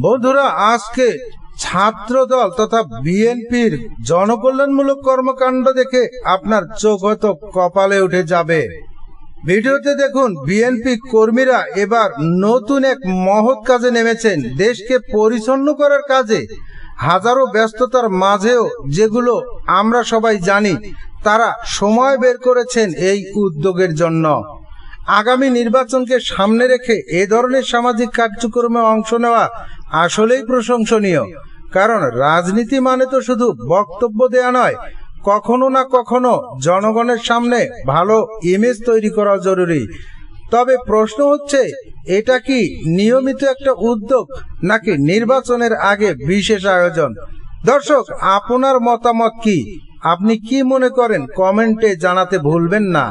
বন্ধুরা, আজকে ছাত্র দল তথা বিএনপির জনকল্যাণমূলক কর্মকাণ্ড দেখে আপনার চোখ হয়তো কপালে উঠে যাবে। ভিডিওতে দেখুন, বিএনপি কর্মীরা এবার নতুন এক মহৎ কাজে নেমেছেন। দেশকে পরিচ্ছন্ন করার কাজে হাজারো ব্যস্ততার মাঝেও যেগুলো আমরা সবাই জানি, তারা সময় বের করেছেন এই উদ্যোগের জন্য। আগামী নির্বাচনকে সামনে রেখে এ ধরনের সামাজিক কার্যক্রমে অংশ নেওয়া আসলেই প্রশংসনীয়, কারণ রাজনীতি মানে তো শুধু বক্তব্য দেয়া নয়, কখনো না কখনো জনগণের সামনে ভালো ইমেজ তৈরি করা জরুরি। তবে প্রশ্ন হচ্ছে, এটা কি নিয়মিত একটা উদ্যোগ নাকি নির্বাচনের আগে বিশেষ আয়োজন? দর্শক, আপনার মতামত কি? আপনি কি মনে করেন? কমেন্টে জানাতে ভুলবেন না।